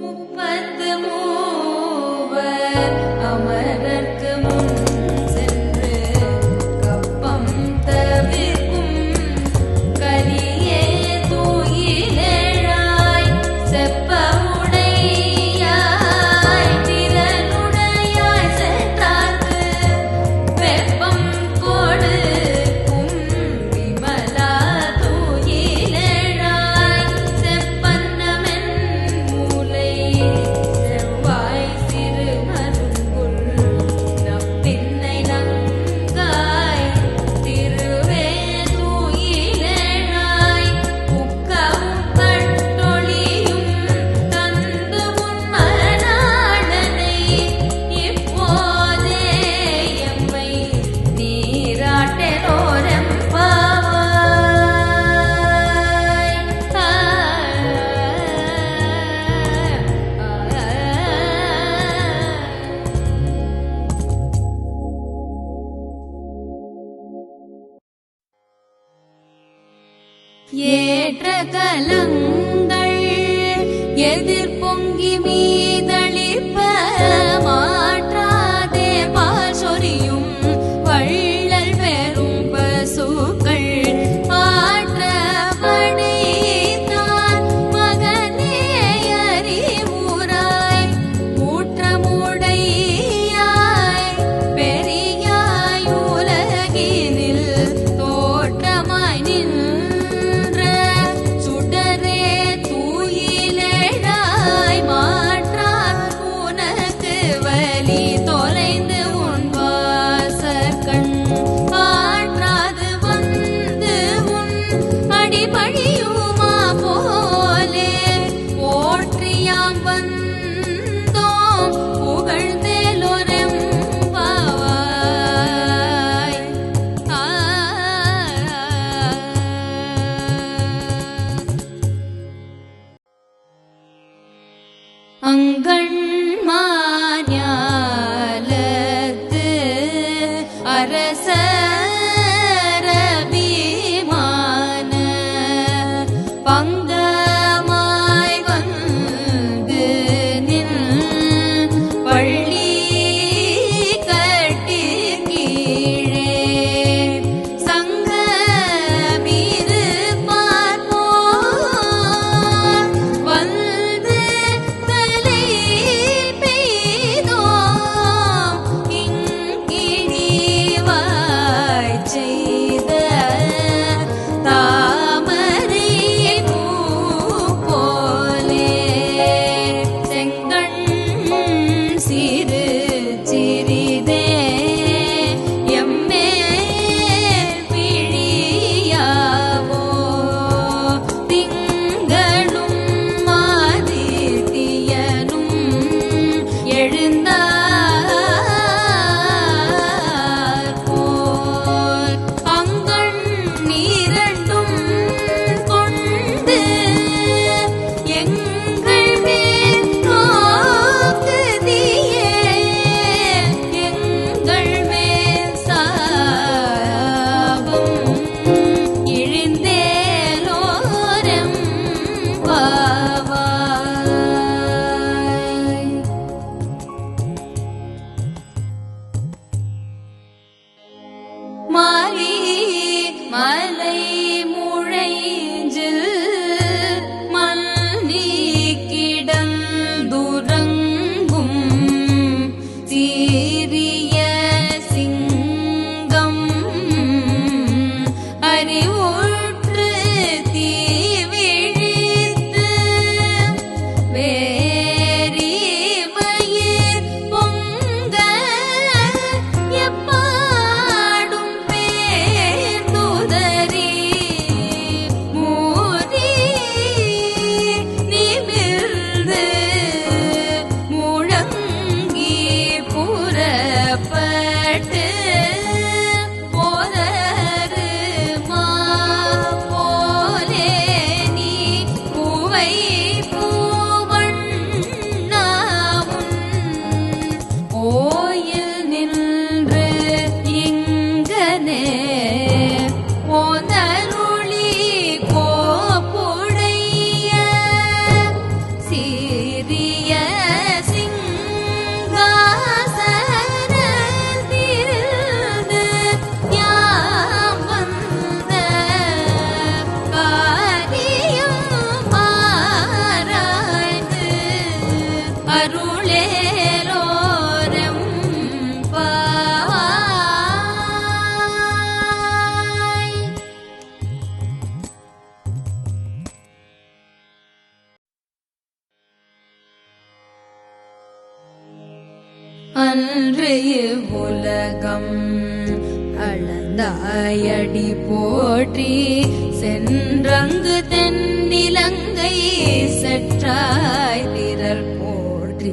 Mu எதிர்பொங்கி பொங்கி हरि ओ அன்று உலகம் அளந்தாயடி போற்றி சென்றங்கு தென்னிலங்கை செற்றாய் திரள் போற்றி.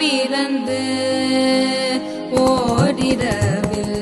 பிறந்து ஓரிரவில்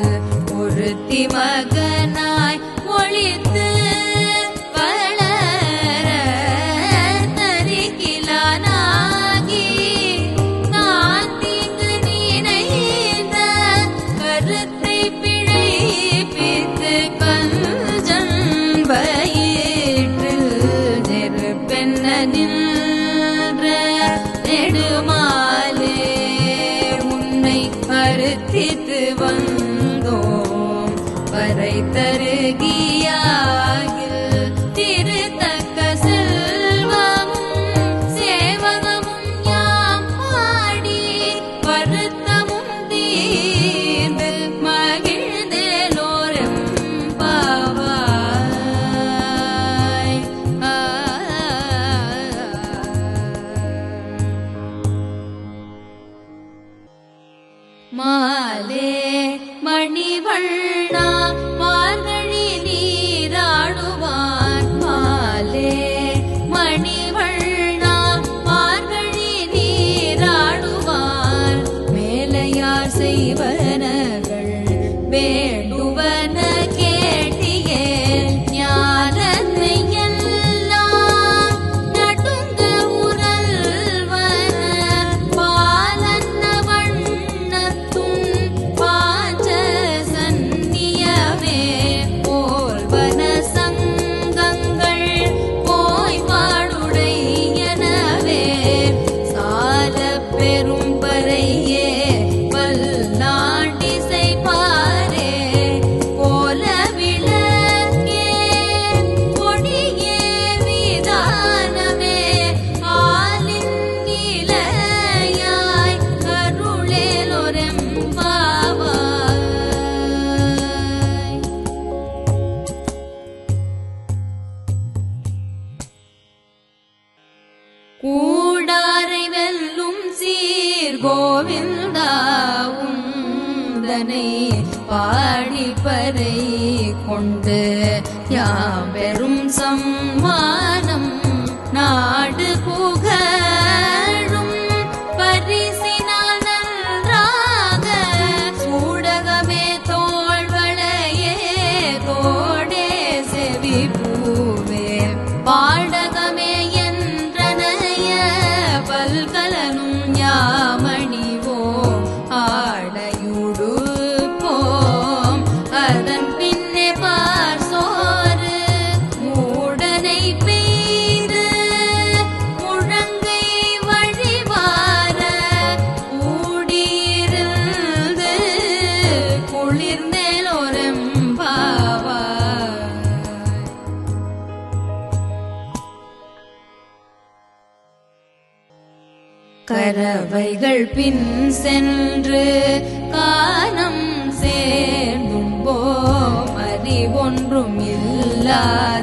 不肯 திங்கள் பின் சென்று காணம் சேர்ந்தும் போம். அறிவொன்றும் இல்லாத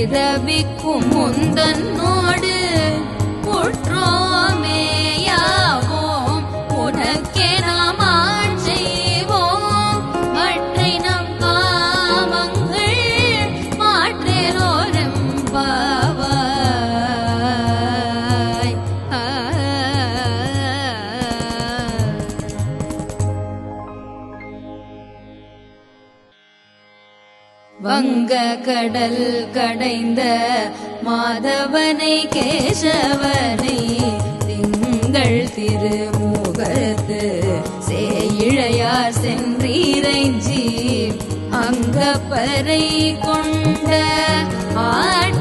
விதவிக்கும் முந்தன்னோ வங்க கடல் கடைந்த மாதவனை கேசவனை திங்கள் திருமுகத்து சேயிழையார் சென்றீரைஞ்சி அங்கப்பறை கொண்ட ஆட்